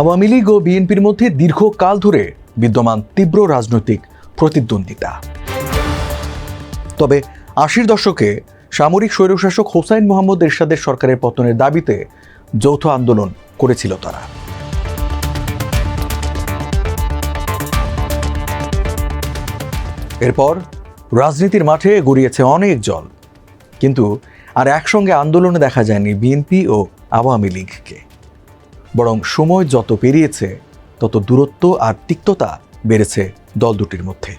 আওয়ামী লীগ ও বিএনপির মধ্যে দীর্ঘকাল ধরে বিদ্যমান তীব্র রাজনৈতিক প্রতিদ্বন্দ্বিতা। তবে আশির দশকে সামরিক স্বৈরশাসক হোসাইন মোহাম্মদ এরশাদের সরকারের পতনের দাবিতে যৌথ আন্দোলন করেছিল তারা। এরপর রাজনীতির মাঠে গড়িয়েছে অনেক জল। কিন্তু আর একসঙ্গে আন্দোলনে দেখা যায়নি বিএনপি ও আওয়ামী লীগকে। বরং সময় যত পেরিয়েছে, তত দূরত্ব আর তিক্ততা বেড়েছে দল দুটির মধ্যে।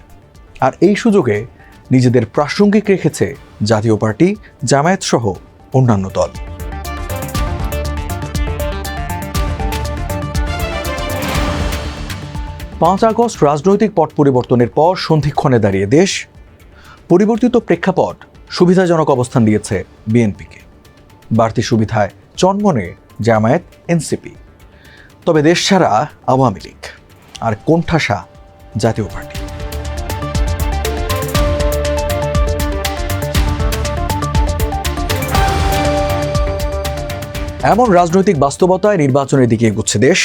আর এই সুযোগে নিজেদের প্রাসঙ্গিক রেখেছে জাতীয় পার্টি জামায়াত সহ অন্যান্য দল। পাঁচ আগস্ট রাজনৈতিক পট পরিবর্তনের পর সন্ধিক্ষণে দাঁড়িয়ে দেশ, পরিবর্তিত প্রেক্ষাপট সুবিধাজনক অবস্থান দিয়েছে বিএনপিকে। বাড়তি সুবিধায় চনমনে জামায়াত, এনসিপি। তবে দেশ ছাড়া আওয়ামী লীগ আর কোণঠাসা জাতীয় পার্টি। এমন রাজনৈতিক বাস্তবতায় নির্বাচনের দিকে এগুচ্ছে দেশ।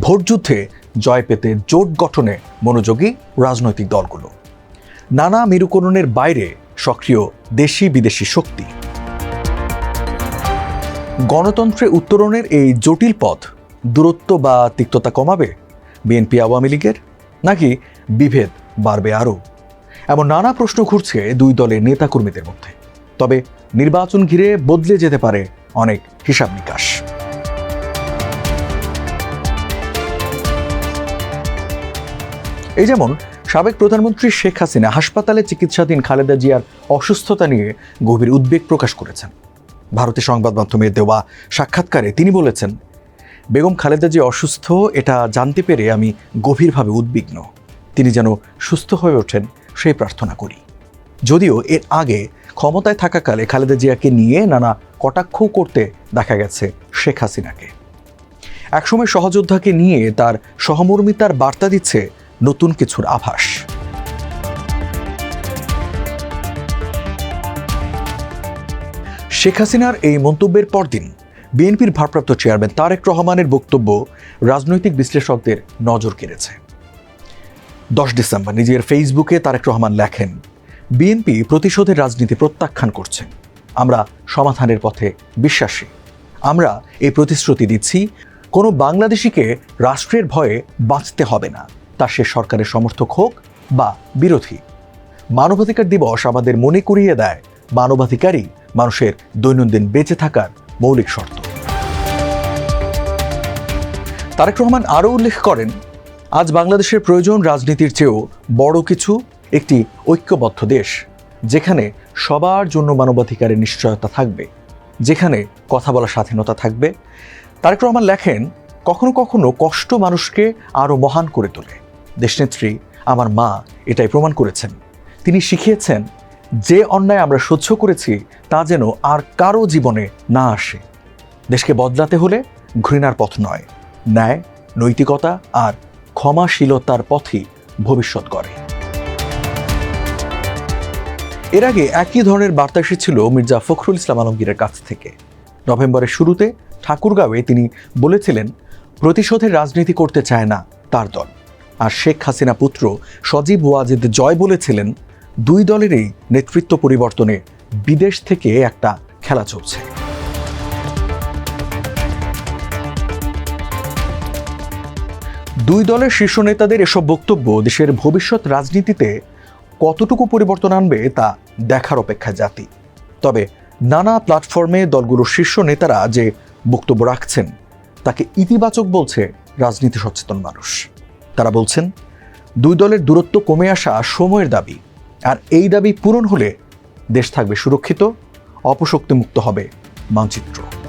ভোটযুদ্ধে জয় পেতে জোট গঠনে মনোযোগী রাজনৈতিক দলগুলো। নানা মেরুকরণের বাইরে সক্রিয় দেশি বিদেশি শক্তি। গণতন্ত্রে উত্তরণের এই জটিল পথ দূরত্ব বা তিক্ততা কমাবে? বিএনপি আওয়ামী লীগের? নাকি বিভেদ বাড়বে আরও? এমন নানা প্রশ্ন ঘুরছে দুই দলের নেতাকর্মীদের মধ্যে। তবে নির্বাচন ঘিরে বদলে যেতে পারে অনেক হিসাব নিকাশ। এই যেমন সাবেক প্রধানমন্ত্রী শেখ হাসিনা হাসপাতালে চিকিৎসাধীন খালেদা জিয়ার অসুস্থতা নিয়ে গভীর উদ্বেগ প্রকাশ করেছেন। ভারতীয় সংবাদ মাধ্যমে দেওয়া সাক্ষাৎকারে তিনি বলেছেন, বেগম খালেদা জিয়া অসুস্থ, এটা জানতে পেরে আমি গভীরভাবে উদ্বিগ্ন। তিনি যেন সুস্থ হয়ে ওঠেন সেই প্রার্থনা করি। যদিও এর আগে ক্ষমতায় থাকাকালে খালেদা জিয়াকে নিয়ে নানা কটাক্ষ করতে দেখা গেছে শেখ হাসিনাকে। একসময় সহযোদ্ধাকে নিয়ে তার সহমর্মিতার বার্তা দিচ্ছে নতুন কিছুর আভাস। শেখ হাসিনার এই মন্তব্যের পরদিন বিএনপির ভারপ্রাপ্ত চেয়ারম্যান তারেক রহমানের বক্তব্য রাজনৈতিক বিশ্লেষকদের নজর কেড়েছে। দশ ডিসেম্বর নিজের ফেসবুকে তারেক রহমান লেখেন, বিএনপি প্রতিশোধের রাজনীতি প্রত্যাখ্যান করছে। আমরা সমাধানের পথে বিশ্বাসী। আমরা এই প্রতিশ্রুতি দিচ্ছি, কোনো বাংলাদেশিকে রাষ্ট্রের ভয়ে বাঁচতে হবে না। তা সে সরকারের সমর্থক হোক বা বিরোধী। মানবাধিকার দিবস আমাদের মনে করিয়ে দেয় মানবাধিকারই মানুষের দৈনন্দিন বেঁচে থাকার মৌলিক শর্ত। তারেক রহমান আরও উল্লেখ করেন, আজ বাংলাদেশের প্রয়োজন রাজনীতির চেয়েও বড় কিছু একটি ঐক্যবদ্ধ দেশ, যেখানে সবার জন্য মানবাধিকারের নিশ্চয়তা থাকবে, যেখানে কথা বলার স্বাধীনতা থাকবে। তারেক রহমান লেখেন, কখনো কখনো কষ্ট মানুষকে আরও মহান করে তোলে। দেশনেত্রী আমার মা এটাই প্রমাণ করেছেন। তিনি শিখিয়েছেন যে অন্যায় আমরা সহ্য করেছি, তা যেন আর কারও জীবনে না আসে। দেশকে বদলাতে হলে ঘৃণার পথ নয়, ন্যায়, নৈতিকতা আর ক্ষমাশীলতার পথই ভবিষ্যৎ করে। এর আগে একই ধরনের বার্তা এসেছিল মির্জা ফখরুল ইসলাম আলমগীরের কাছ থেকে। নভেম্বরের শুরুতে ঠাকুরগাঁওয়ে তিনি বলেছিলেন, প্রতিশোধের রাজনীতি করতে চায় না তার দল। আর শেখ হাসিনা পুত্র সজীব ওয়াজেদ জয় বলেছিলেন দুই দলেরই নেতৃত্ব পরিবর্তনে বিদেশ থেকে একটা খেলা চলছে। দুই দলের শীর্ষ নেতাদের এসব বক্তব্য দেশের ভবিষ্যৎ রাজনীতিতে কতটুকু পরিবর্তন আনবে তা দেখার অপেক্ষা জাতি। তবে নানা প্ল্যাটফর্মে দলগুলোর শীর্ষ নেতারা যে বক্তব্য রাখছেন, তাকে ইতিবাচক বলছে রাজনীতি সচেতন মানুষ। তারা বলছেন, দুই দলের দূরত্ব কমে আসা সময়ের দাবি। আর এই দাবি পূরণ হলে দেশ থাকবে সুরক্ষিত অপশক্তিমুক্ত হবে মানচিত্র।